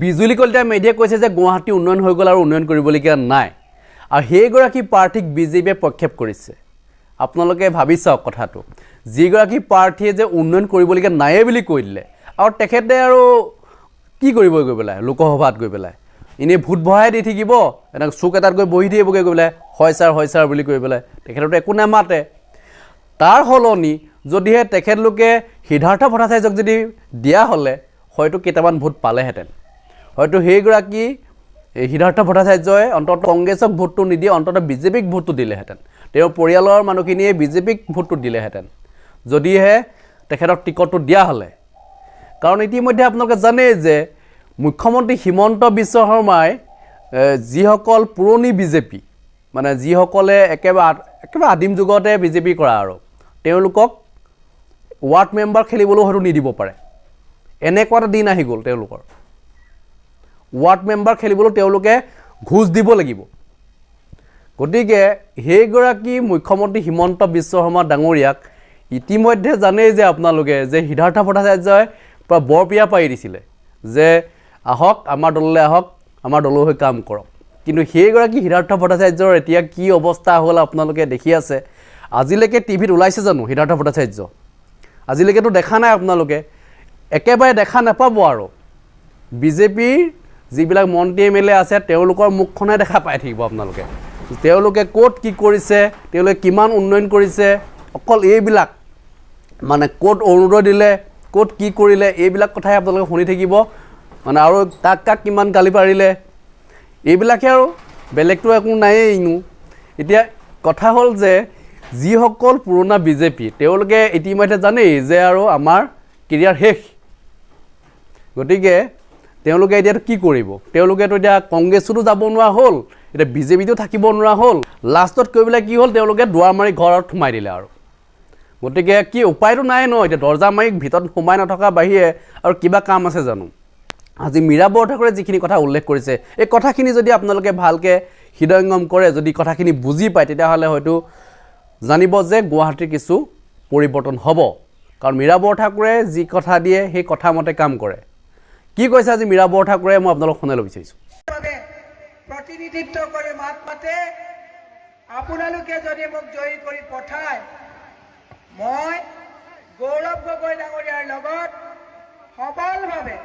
বিজুলী কলিতা মেধিয়ে কৈছে যে গুৱাহাটী উন্নয়ন হৈ গ'ল আৰু উন্নয়ন কৰিবলগীয়া নাই। আৰু সেইগৰাকী প্ৰাৰ্থীক বিজেপিয়ে প্ৰক্ষেপ কৰিছে। আপোনালোকে ভাবি চাওক কথাটো। যিগৰাকী প্ৰাৰ্থীয়ে যে উন্নয়ন কৰিবলগীয়া নায়ে বুলি কৈ দিলে আৰু তেখেতে আৰু কি কৰিব গৈ পেলাই লোকসভাত গৈ পেলাই? এনেই ভোট বহাই দি থাকিব এনেকৈ চুক এটাত গৈ বহি থাকিবগৈ গৈ পেলাই হয় ছাৰ হয় ছাৰ বুলি কৈ পেলাই তেখেততো একো নামাতে। তাৰ সলনি যদিহে তেখেতলোকে সিদ্ধাৰ্থ ভট্টাচাৰ্যক যদি দিয়া হ'লে হয়তো কেইটামান ভোট পালেহেঁতেন। হয়তো সেইগৰাকী সিদ্ধাৰ্থ ভট্টাচাৰ্যই অন্ততঃ কংগ্ৰেছক ভোটটো নিদিয়ে অন্ততঃ বিজেপিক ভোটটো দিলেহেঁতেন। তেওঁৰ পৰিয়ালৰ মানুহখিনিয়ে বিজেপিক ভোটটো দিলেহেঁতেন। যদিহে তেখেতক টিকটটো দিয়া হ'লে। কাৰণ ইতিমধ্যে আপোনালোকে জানেই যে মুখ্যমন্ত্ৰী হিমন্ত বিশ্ব শৰ্মাই যিসকল পুৰণি বিজেপি মানে যিসকলে একেবাৰে একেবাৰে আদিম যুগতে বিজেপি কৰা আৰু তেওঁলোকক ৱাৰ্ড মেম্বাৰ খেলিবলৈও হয়তো নিদিব পাৰে। এনেকুৱা এটা দিন আহি গ'ল তেওঁলোকৰ। ৱাৰ্ড মেম্বাৰ খেলিবলৈ তেওঁলোকে ঘোচ দিব লাগিব। গতিকে সেইগৰাকী মুখ্যমন্ত্ৰী হিমন্ত বিশ্ব শৰ্মা ডাঙৰীয়াক ইতিমধ্যে জানেই যে আপোনালোকে যে সিদ্ধাৰ্থ ভট্টাচাৰ্যই পৰা বৰপিয়া পাৰি দিছিলে যে আহক আমাৰ দললৈ আহক আমাৰ দলৰ হৈ কাম কৰক। কিন্তু সেইগৰাকী সিদ্ধাৰ্থ ভট্টাচাৰ্যৰ এতিয়া কি অৱস্থা হ'ল আপোনালোকে দেখি আছে? আজিলৈকে টিভিত ওলাইছে জানো সিদ্ধাৰ্থ ভট্টাচাৰ্য? আজিলৈকেতো দেখা নাই আপোনালোকে। একেবাৰে দেখা নাপাব আৰু। বিজেপিৰ যিবিলাক মন্ত্ৰী এম এল এ আছে তেওঁলোকৰ মুখখনে দেখা পাই থাকিব আপোনালোকে। তেওঁলোকে ক'ত কি কৰিছে তেওঁলোকে কিমান উন্নয়ন কৰিছে অকল এইবিলাক। মানে ক'ত অৰুণোদয় দিলে ক'ত কি কৰিলে এইবিলাক কথাই আপোনালোকে শুনি থাকিব। মানে আৰু কাক কাক কিমান গালি পাৰিলে। এইবিলাকে আৰু বেলেগতো একো নায়েই ইনো এতিয়া কথা হ'ল যে যিসকল পুৰণা বিজেপি তেওঁলোকে ইতিমধ্যে জানেই যে আৰু আমাৰ কেৰিয়াৰ শেষ। গতিকে তেওঁলোকে এতিয়া কি কৰিব? তেওঁলোকেতো এতিয়া কংগ্ৰেছতো যাব নোৱাৰা হ'ল এতিয়া বিজেপিতো থাকিব নোৱাৰা হ'ল। লাষ্টত কৈ পেলাই কি হ'ল? তেওঁলোকে দুৱাৰ মাৰি ঘৰত সোমাই দিলে আৰু। গতিকে কি উপায়তো নাই ন এতিয়া দৰ্জা মাৰি ভিতৰত সোমাই নথকা বাহিৰে আৰু কিবা কাম আছে জানো? আজি মীৰা বৰঠাকুৰে যিখিনি কথা উল্লেখ কৰিছে এই কথাখিনি যদি আপোনালোকে ভালকৈ হৃদয়ংগম কৰে যদি কথাখিনি বুজি পায় তেতিয়াহ'লে হয়তো জানিব যে গুৱাহাটীৰ কিছু পৰিৱৰ্তন হ'ব। কাৰণ মীৰা বৰঠাকুৰে যি কথা দিয়ে সেই কথা মতে কাম কৰে। কি কৈছে আজি মীৰা বৰঠাকুৰে? মই আপোনালোকক ল'ব বিচাৰিছোঁ। প্ৰতিনিধিত্ব কৰি মাত মাতে আপোনালোকে যদি মোক জয়ী কৰি পঠায় মই গৌৰৱ গগৈ ডাঙৰীয়াৰ লগত সবলভাৱে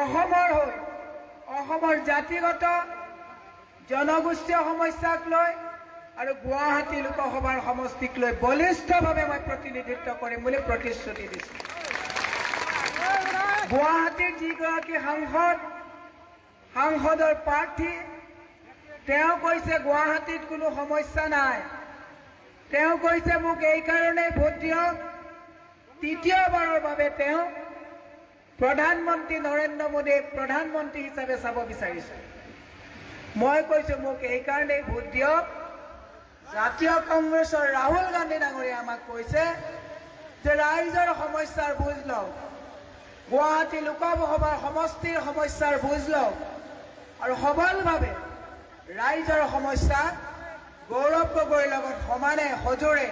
অসমৰ হৈ অসমৰ জাতিগত জনগোষ্ঠীয় সমস্যাক লৈ আৰু গুৱাহাটী লোকসভাৰ সমষ্টিক লৈ বলিষ্ঠভাৱে মই প্ৰতিনিধিত্ব কৰিম বুলি প্ৰতিশ্ৰুতি দিছোঁ। গুৱাহাটীৰ যিগৰাকী সাংসদ সাংসদৰ প্ৰাৰ্থী তেওঁ কৈছে গুৱাহাটীত কোনো সমস্যা নাই। তেওঁ কৈছে মোক এইকাৰণেই ভোট দিয়ক। তৃতীয়বাৰৰ বাবে তেওঁ প্ৰধানমন্ত্ৰী নৰেন্দ্ৰ মোদীক প্ৰধানমন্ত্ৰী হিচাপে চাব বিচাৰিছে। মই কৈছো মোক এইকাৰণেই ভোট দিয়ক। জাতীয় কংগ্ৰেছৰ ৰাহুল গান্ধী ডাঙৰীয়াই আমাক কৈছে যে ৰাইজৰ সমস্যাৰ বুজ লওক। গুৱাহাটী লোকসভাৰ সমষ্টিৰ সমস্যাৰ বুজ লওক। আৰু সবলভাৱে ৰাইজৰ সমস্যা গৌৰৱ গগৈৰ লগত সমানে সজোৰে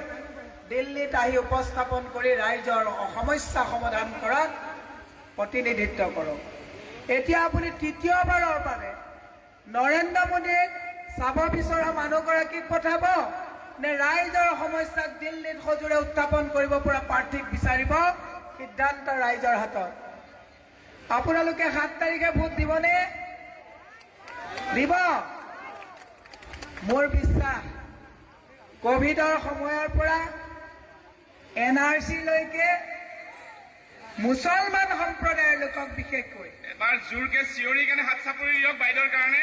দিল্লীত আহি উপস্থাপন কৰি ৰাইজৰ সমস্যা সমাধান কৰাত প্ৰতিনিধিত্ব কৰক। এতিয়া আপুনি তৃতীয়বাৰৰ বাবে নৰেন্দ্ৰ মোদীক চাব বিচৰা মানুহগৰাকীক পঠাব নে ৰাইজৰ সমস্যাক দিল্লীত সজোৰে উত্থাপন কৰিব পৰা প্ৰাৰ্থীক বিচাৰিব? সিদ্ধান্ত ৰাইজৰ হাতত। আপোনালোকে সাত তাৰিখে ভোট দিবনে? দিব। মোৰ বিশ্বাস, কভিডৰ সময়ৰ পৰা এন আৰ চিলৈকে মুছলমান সম্প্ৰদায়ৰ লোকক বিশেষকৈ। এবাৰ জোৰকে চিঞৰি কেনে হাত চাপৰি দিয়ক বাইদেউৰ কাৰণে।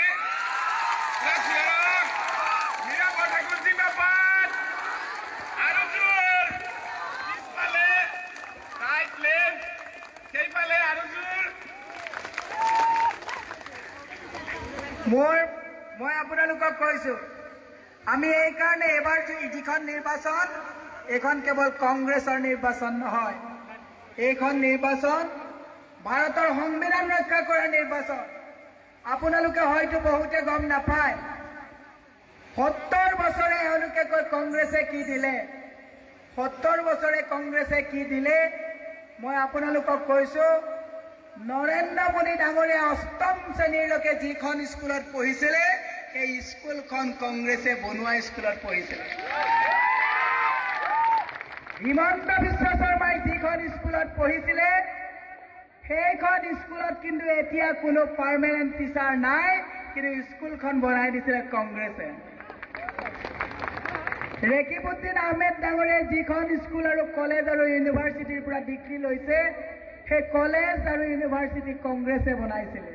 আৰু জোৰ। মোৰ মই আপোনালোকক কৈছো আমি এইকাৰণে এইবাৰ যিখন নিৰ্বাচন এইখন কেৱল কংগ্ৰেছৰ নিৰ্বাচন নহয়। এইখন নিৰ্বাচন ভাৰতৰ সংবিধান ৰক্ষা কৰা নিৰ্বাচন। আপোনালোকে হয়তো বহুতে গম নাপায় সত্তৰ বছৰে এওঁলোকে কয় কংগ্ৰেছে কি দিলে? সত্তৰ বছৰে কংগ্ৰেছে কি দিলে? মই আপোনালোকক কৈছো নৰেন্দ্ৰ মোদী ডাঙৰীয়া অষ্টম শ্ৰেণীলৈকে যিখন স্কুলত পঢ়িছিলে সেই স্কুলখন কংগ্ৰেছে বনোৱা স্কুলত পঢ়িছিলে। হিমন্ত বিশ্ব শৰ্মাই যিখন স্কুলত পঢ়িছিলে সেইখন স্কুলত কিন্তু এতিয়া কোনো পাৰ্মানেণ্ট টিচাৰ নাই কিন্তু স্কুলখন বনাই দিছিলে কংগ্ৰেছে। ৰেকিবুদ্দিন আহমেদ ডাঙৰীয়াই যিখন স্কুল আৰু কলেজ আৰু ইউনিভাৰ্চিটিৰ পৰা ডিগ্ৰী লৈছে সেই কলেজ আৰু ইউনিভাৰ্চিটি কংগ্ৰেছে বনাইছিলে।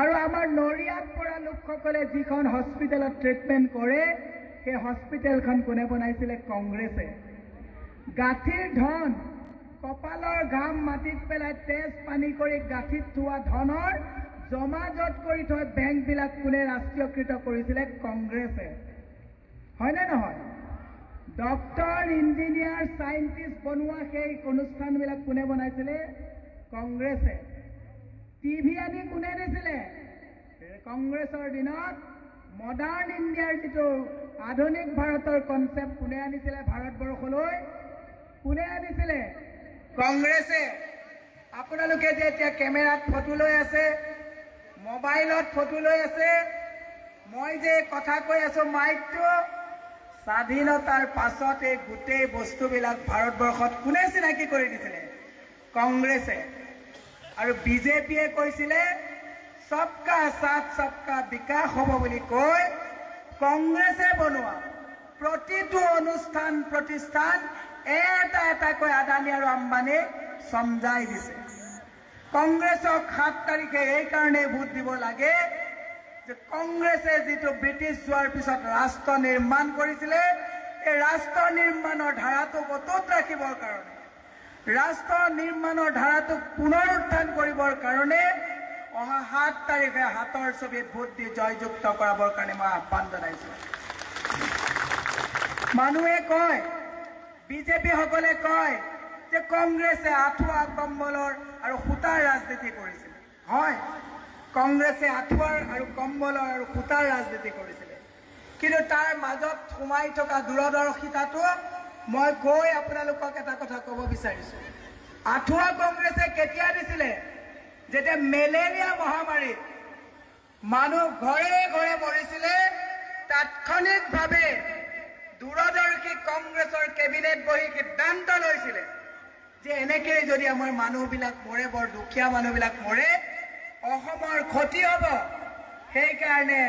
আৰু আমাৰ নৰিয়াত পৰা লোকসকলে যিখন হস্পিটেলত ট্ৰিটমেণ্ট কৰে সেই হস্পিটেলখন কোনে বনাইছিলে? কংগ্ৰেছে। গাঁঠিৰ ধন কপালৰ ঘাম মাটিত পেলাই তেজ পানী কৰি গাঁঠিত থোৱা ধনৰ জমা জট কৰি থৈ বেংকবিলাক কোনে ৰাষ্ট্ৰীয়কৃত কৰিছিলে? কংগ্ৰেছে। হয়নে নহয়? ডক্তৰ ইঞ্জিনিয়াৰ চাইণ্টিষ্ট বনোৱা সেই অনুষ্ঠানবিলাক কোনে বনাইছিলে? কংগ্ৰেছে। টিভি আনি কোনে দিছিলে? কংগ্ৰেছৰ দিনত মডাৰ্ণ ইণ্ডিয়াৰ যিটো আধুনিক ভাৰতৰ কনচেপ্ট কোনে আনিছিলে ভাৰতবৰ্ষলৈ? কোনে আনিছিলে? কংগ্ৰেছে। আপোনালোকে যে এতিয়া কেমেৰাত ফটো লৈ আছে মোবাইলত ফটো লৈ আছে মই যে কথা কৈ আছো মাইকটো স্বাধীনতাৰ পাছত এই গোটেই বস্তুবিলাক ভাৰতবৰ্ষত কোনে চিনাকি কৰি দিছিলে? কংগ্ৰেছে। আৰু বিজেপিয়ে কৈছিলে চবকা সাথ চবকা বিকাশ হ'ব বুলি কৈ কংগ্ৰেছে বনোৱা প্ৰতিটো অনুষ্ঠান প্ৰতিষ্ঠান এটা এটাকৈ আদানী আৰু আম্বানীক চমজাই দিছে। কংগ্ৰেছক সাত তাৰিখে এইকাৰণে ভোট দিব লাগে যে কংগ্ৰেছে যিটো ব্ৰিটিছ যোৱাৰ পিছত ৰাষ্ট্ৰ নিৰ্মাণ কৰিছিলে, এই ৰাষ্ট্ৰ নিৰ্মাণৰ ধাৰাটোক অটুট ৰাখিবৰ কাৰণে, ৰাষ্ট্ৰ নিৰ্মাণৰ ধাৰাটোক পুনৰুত্থান কৰিবৰ কাৰণে অহা সাত তাৰিখে হাতৰ ছবিত ভোট দি জয়যুক্ত কৰাবৰ কাৰণে মই আহ্বান জনাইছো। মানুহে কয়, বিজেপিসকলে কয় যে কংগ্ৰেছে আঁঠুৱা কম্বলৰ আৰু সূতাৰ ৰাজনীতি কৰিছিলে হয়। কংগ্ৰেছে আঁঠুৱাৰ আৰু কম্বলৰ আৰু সূতাৰ ৰাজনীতি কৰিছিলে। কিন্তু তাৰ মাজত সোমাই থকা দূৰদৰ্শিতাটো মই কৈ আপোনালোকক এটা কথা ক'ব বিচাৰিছো। আঁঠুৱা কংগ্ৰেছে কেতিয়া দিছিলে? যেতিয়া মেলেৰিয়া মহামাৰীত মানুহ ঘৰে ঘৰে মৰিছিলে তাৎক্ষণিকভাৱে দূৰদৰ্শী কংগ্ৰেছৰ কেবিনেট বহি সিদ্ধান্ত লৈছিলে যে এনেকেই যদি আমাৰ মানুহবিলাক মৰে বৰ দুখীয়া মানুহবিলাক মৰে অসমৰ ক্ষতি হ'ব। সেইকাৰণে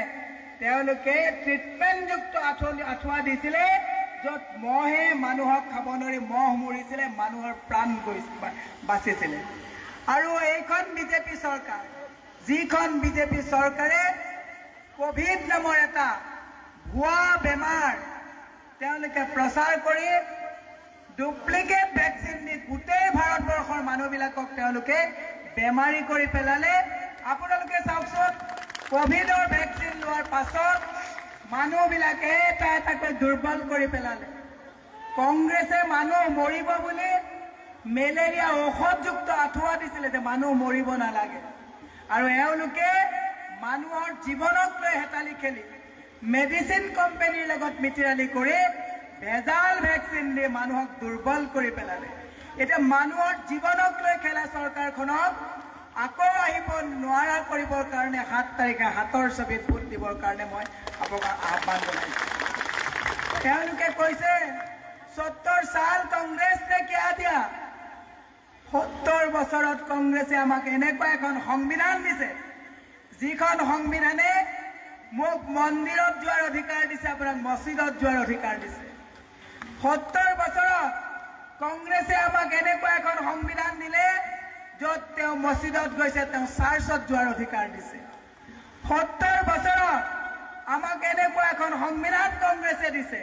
তেওঁলোকে ট্ৰিটমেণ্টযুক্ত আঁঠুৱা আঁঠুৱা দিছিলে য'ত মহে মানুহক খাব নোৱাৰি মহ মৰিছিলে মানুহৰ প্ৰাণ বা- বাচিছিলে। আৰু এইখন বিজেপি চৰকাৰ যিখন বিজেপি চৰকাৰে কভিড নামৰ এটা ভুৱা বেমাৰ তেওঁলোকে প্ৰচাৰ কৰি ডুপ্লিকেট ভেকচিন দি গোটেই ভাৰতবৰ্ষৰ মানুহবিলাকক তেওঁলোকে বেমাৰী কৰি পেলালে। আপোনালোকে চাওকচোন কভিডৰ ভেকচিন লোৱাৰ পাছত মানুহবিলাকে এটা এটাকৈ দুৰ্বল কৰি পেলালে। কংগ্ৰেছে মানুহ মৰিব বুলি মেলেৰিয়া ঔষধযুক্ত আঁঠুৱা দিছিলে যে মানুহ মৰিব নালাগে। আৰু এওঁলোকে মানুহৰ জীৱনক লৈ হেতালি খেলি মেডিচিন কোম্পানীৰ লগত মিতিৰালি কৰি ভেজাল ভেকচিন দি মানুহক দুৰ্বল কৰি পেলালে। এতিয়া মানুহৰ জীৱনক লৈ খেলা চৰকাৰখনক আকৌ আহিব নোৱাৰা কৰিবৰ কাৰণে সাত তাৰিখে হাতৰ ছবিত ভোট দিবৰ কাৰণে মই আপোনাক আহ্বান জনাইছোঁ। তেওঁলোকে কৈছে, সত্তৰ চাল কংগ্ৰেছ নে কিয়া দিয়া? সত্তৰ বছৰত কংগ্ৰেছে আমাক এনেকুৱা এখন সংবিধান দিছে, যিখন সংবিধানে মোক মন্দিৰত যোৱাৰ অধিকাৰ দিছে, আপোনাক মছজিদত যোৱাৰ অধিকাৰ দিছে। সত্তৰ বছৰত কংগ্ৰেছে আমাক এনেকুৱা এখন সংবিধান দিলে য'ত তেওঁ মছজিদত গৈছে, তেওঁ চাৰ্চত যোৱাৰ অধিকাৰ দিছে। সত্তৰ বছৰত আমাক এনেকুৱা এখন সংবিধান কংগ্ৰেছে দিছে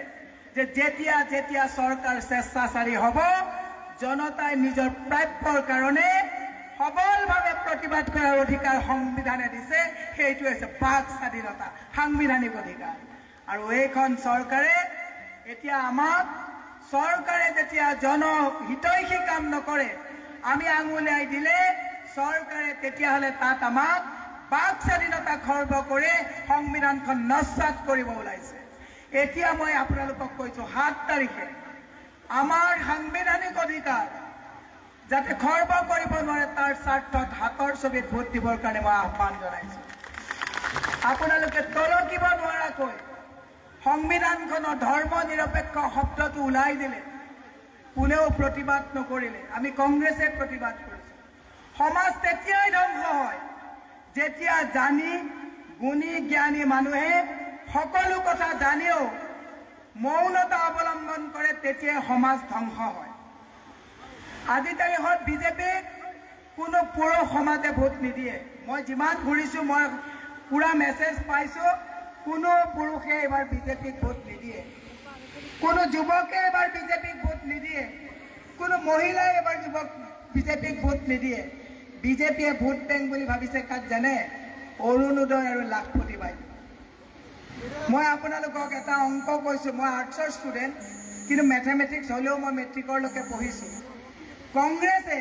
যে যেতিয়া যেতিয়া চৰকাৰ স্বেচ্ছাচাৰী হ'ব, জনতাই নিজৰ প্ৰাপ্যৰ কাৰণে সবলভাৱে প্ৰতিবাদ কৰাৰ অধিকাৰ সংবিধানে দিছে, সেইটো হৈছে বাক স্বাধীনতা, সাংবিধানিক অধিকাৰ। আৰু এইখন চৰকাৰে এতিয়া আমাক, চৰকাৰে যেতিয়া জনহিতৈষী কাম নকৰে আমি আঙুলিয়াই দিলে চৰকাৰে তেতিয়াহ'লে তাত আমাক বাক স্বাধীনতা খৰ্ব কৰি সংবিধানখন নস্বাত কৰিব ওলাইছে। এতিয়া মই আপোনালোকক কৈছো সাত তাৰিখে আমাৰ সাংবিধানিক অধিকাৰ যাতে খৰ্ব কৰিব নোৱাৰে, তাৰ স্বাৰ্থত হাতৰ ছবিত ভোট দিবৰ কাৰণে মই আহ্বান জনাইছো। আপোনালোকে তলকিব নোৱাৰাকৈ সংবিধানখনৰ ধৰ্ম নিৰপেক্ষ শব্দটো ওলাই দিলে। কোনেও প্ৰতিবাদ নকৰিলে। আমি কংগ্ৰেছে প্ৰতিবাদ কৰিছো। সমাজ তেতিয়াই ধ্বংস হয়। যেতিয়া জানি গুণী জ্ঞানী মানুহে সকলো কথা জানিও মৌনতা অৱলম্বন কৰে তেতিয়াই সমাজ ধ্বংস হয়। আজি তাৰিখত বিজেপিক কোনো পুৰুষ সমাজে ভোট নিদিয়ে। মই যিমান ঘূৰিছোঁ মই পুৰা মেছেজ পাইছোঁ কোনো পুৰুষে এইবাৰ বিজেপিক ভোট নিদিয়ে। কোনো যুৱকে এবাৰ বিজেপিক ভোট নিদিয়ে। কোনো মহিলাই এবাৰ যুৱক বিজেপিক ভোট নিদিয়ে। বিজেপিয়ে ভোট বেংক বুলি ভাবিছে কাক জানে? অৰুণোদয় আৰু লাখপতি বাইদেউ মই আপোনালোকক এটা অংক কৈছোঁ। মই আৰ্টছৰ ষ্টুডেণ্ট কিন্তু মেথমেটিক্স হ'লেও মই মেট্ৰিকৰলৈকে পঢ়িছোঁ। কংগ্ৰেছে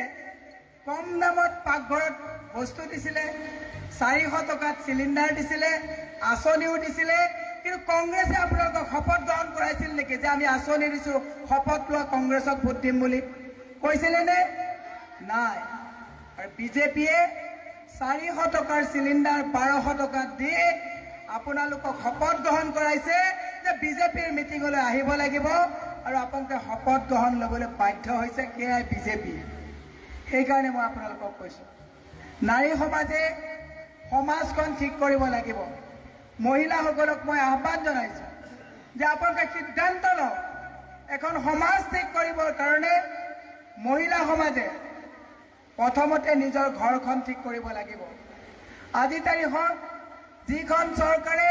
কম দামত পাকঘৰত বস্তু দিছিলে চাৰিশ টকাত চিলিণ্ডাৰ দিছিলে আঁচনিও দিছিলে কিন্তু কংগ্ৰেছে আপোনালোকক শপত গ্ৰহণ কৰাইছিল নেকি? যে আমি আঁচনি দিছোঁ শপত লোৱা কংগ্ৰেছক ভোট দিম বুলি। কৈছিলেনে নাই। আৰু বিজেপিয়ে চাৰিশ টকাৰ চিলিণ্ডাৰ বাৰশ টকাত দি আপোনালোকক শপত গ্ৰহণ কৰাইছে যে বিজেপিৰ মিটিঙলৈ আহিব লাগিব আৰু আপোনালোকে শপত গ্ৰহণ ল'বলৈ বাধ্য হৈছে সেয়াই বিজেপি। সেইকাৰণে মই আপোনালোকক কৈছোঁ নাৰী সমাজে সমাজখন ঠিক কৰিব লাগিব। মহিলাসকলক মই আহ্বান জনাইছোঁ যে আপোনালোকে সিদ্ধান্ত লওক এখন সমাজ ঠিক কৰিবৰ কাৰণে মহিলা সমাজে প্ৰথমতে নিজৰ ঘৰখন ঠিক কৰিব লাগিব। আজি তাৰিখত যিখন চৰকাৰে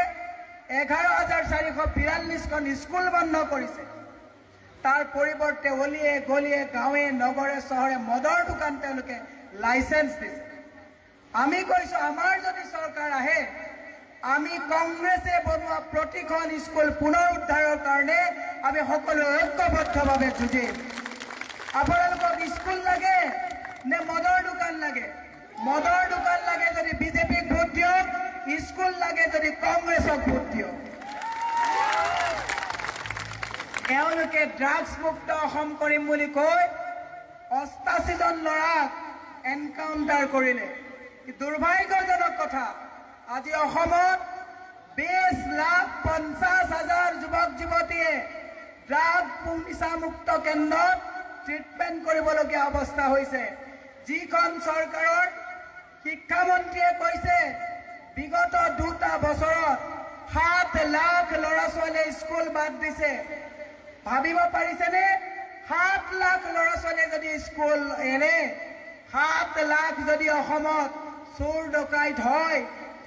এঘাৰ হাজাৰ চাৰিশ বিৰাল্লিছখন স্কুল বন্ধ কৰিছে তাৰ পৰিৱৰ্তে অলিয়ে গলিয়ে গাঁৱে নগৰে চহৰে মদৰ দোকান তেওঁলোকে লাইচেঞ্চ দিছে। আমি কৈছো আমাৰ যদি চৰকাৰ আহে আমি কংগ্ৰেছে বনোৱা প্ৰতিখন স্কুল পুনৰ উদ্ধাৰৰ কাৰণে আমি সকলো ঐক্যবদ্ধভাৱে যুঁজিম আপোনালোকক স্কুল লাগে নে মদৰ দোকান লাগে? মদৰ দোকান লাগে যদি বিজেপিক ভোট দিয়ক, স্কুল লাগে যদি কংগ্ৰেছক ভোট দিয়ক। এওঁলোকে ড্ৰাগছ মুক্ত অসম কৰিম বুলি কৈ অষ্টাশীজন ল'ৰাক এনকাউণ্টাৰ কৰিলে। দুৰ্ভাগ্যজনক কথা। আজি অসমত বিছ লাখ পঞ্চাছ হাজাৰ যুৱক যুৱতীয়ে ড্ৰাগ নিচামুক্ত কেন্দ্ৰত ট্ৰিটমেণ্ট কৰিবলগীয়া অৱস্থা হৈছে। যিখন চৰকাৰৰ শিক্ষামন্ত্ৰীয়ে কৈছে, বিগত দুটা বছৰত সাত লাখ ল'ৰা ছোৱালীয়ে স্কুল বাদ দিছে। ভাবিব পাৰিছেনে? সাত লাখ ল'ৰা ছোৱালীয়ে যদি স্কুল এৰে, সাত লাখ যদি অসমত চোৰ ডকাইত হয়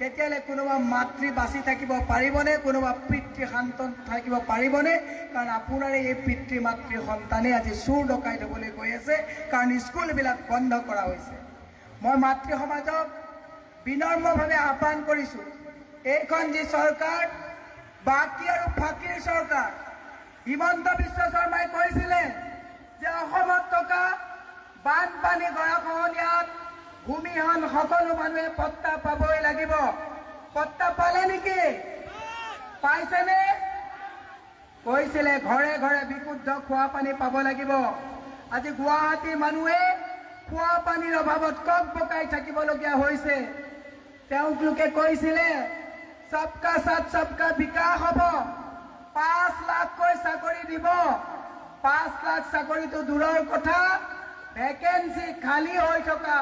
তেতিয়াহ'লে কোনোবা মাতৃ বাচি থাকিব পাৰিবনে? কোনোবা পিতৃ সন্তান থাকিব পাৰিবনে? কাৰণ আপোনাৰ এই পিতৃ মাতৃ সন্তানে আজি চোৰ ডকাইত হ'বলৈ গৈ আছে কাৰণ স্কুলবিলাক বন্ধ কৰা হৈছে। মই মাতৃ সমাজক বিনম্ৰভাৱে আহ্বান কৰিছোঁ এইখন যি চৰকাৰ বাকী আৰু ফাঁকিৰ চৰকাৰ হিমন্ত বিশ্ব শৰ্মাই কৈছিলে যে অসমত থকা বানপানী গৰাখহনীয়াত ভূমিহীন সকলো মানুহে পট্টা পাবই লাগিব। পট্টা পালে নেকি? পাইছেনে? কৈছিলে ঘৰে ঘৰে বিশুদ্ধ খোৱা পানী পাব লাগিব। আজি গুৱাহাটীৰ মানুহে খোৱা পানীৰ অভাৱত কক বকাই থাকিবলগীয়া হৈছে। তেওঁলোকে কৈছিলে চবকা সাথ চবকা বিকাশ হ'ব। পাঁচ লাখকৈ চাকৰি দিব। পাঁচ লাখ চাকৰিটো দূৰৰ কথা। ভেকেঞ্চি খালী হৈ থকা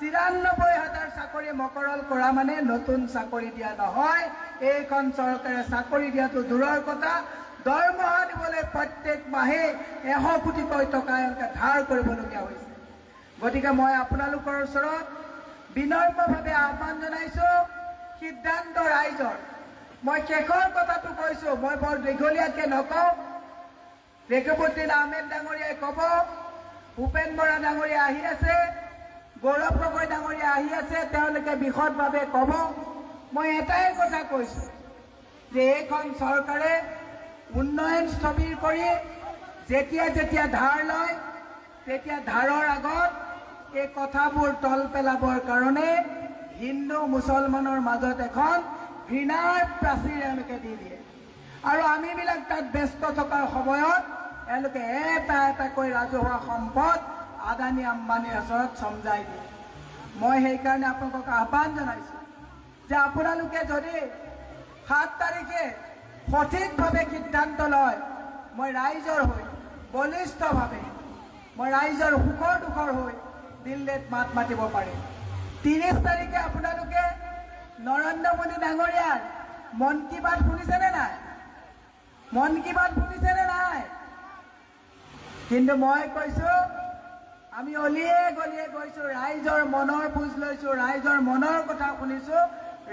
চিৰান্নব্বৈ হাজাৰ চাকৰি মকৰল কৰা মানে নতুন চাকৰি দিয়া নহয়। এইখন চৰকাৰে চাকৰি দিয়াটো দূৰৰ কথা। দৰমহা দিবলৈ প্ৰত্যেক মাহে এশ কোটিকৈ টকা এওঁলোকে ধাৰ কৰিবলগীয়া হৈছে। গতিকে মই আপোনালোকৰ ওচৰত বিনম্ৰভাৱে আহ্বান জনাইছো সিদ্ধান্ত ৰাইজৰ। মই শেষৰ কথাটো কৈছো মই বৰ দীঘলীয়াকে নকওঁ। ৰেখবুদ্দিন আহমেদ ডাঙৰীয়াই ক'ব ভূপেন বৰা ডাঙৰীয়া আহি আছে। গৌৰৱ গগৈ ডাঙৰীয়া আহি আছে তেওঁলোকে বিশদভাৱে ক'ব। মই এটাই কথা কৈছো যে এইখন চৰকাৰে উন্নয়ন স্থবিৰ কৰি যেতিয়া যেতিয়া ধাৰ লয় তেতিয়া ধাৰৰ আগত এই কথাবোৰ তল পেলাবৰ কাৰণে হিন্দু মুছলমানৰ মাজত এখন ঘৃণাৰ প্ৰাচীৰ এওঁলোকে দি দিয়ে। আৰু আমিবিলাক তাত ব্যস্ত থকাৰ সময়ত এওঁলোকে এটা এটাকৈ ৰাজহুৱা সম্পদ আদানী আম্বানীৰ ওচৰত চমজাই দিয়ে মই সেইকাৰণে আপোনালোকক আহ্বান জনাইছোঁ যে আপোনালোকে যদি সাত তাৰিখে সঠিকভাৱে সিদ্ধান্ত লয় মই ৰাইজৰ হৈ বলিষ্ঠভাৱে মই ৰাইজৰ সুখৰ দুখৰ হৈ দিল্লীত মাত মাতিব পাৰিম। ত্ৰিছ তাৰিখে আপোনালোকে নৰেন্দ্ৰ মোদী ডাঙৰীয়াৰ মন কী বাত শুনিছেনে নাই? মন কী বাত শুনিছেনে নাই? কিন্তু মই কৈছোঁ আমি অলিয়ে গলিয়ে গৈছোঁ ৰাইজৰ মনৰ বুজ লৈছোঁ ৰাইজৰ মনৰ কথা শুনিছোঁ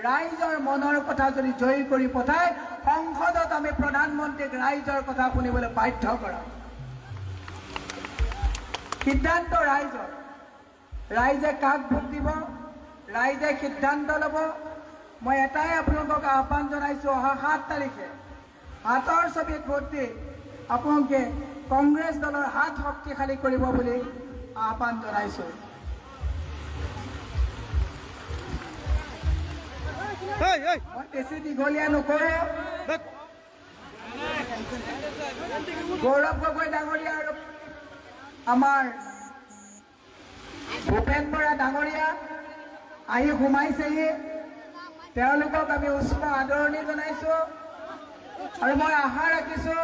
ৰাইজৰ মনৰ কথা যদি জয়ী কৰি পঠাই সংসদত আমি প্ৰধানমন্ত্ৰীক ৰাইজৰ কথা শুনিবলৈ বাধ্য কৰাম। সিদ্ধান্ত ৰাইজৰ। ৰাইজে কাক ভোট দিব? ৰাইজে সিদ্ধান্ত ল'ব? মই এটাই আপোনালোকক আহ্বান জনাইছোঁ অহা সাত তাৰিখে। হাতৰ ছবিত ভোট দি আপোনালোকে কংগ্ৰেছ দলৰ হাত শক্তিশালী কৰিব বুলি আহ্বান জনাইছোঁ। বেছি দীঘলীয়া নকৰোঁ গৌৰৱ গগৈ ডাঙৰীয়া আৰু আমাৰ ভূপেন বৰা ডাঙৰীয়া আহি সোমাইছেহি। তেওঁলোকক আমি উষ্ম আদৰণি জনাইছোঁ। আৰু মই আশা ৰাখিছোঁ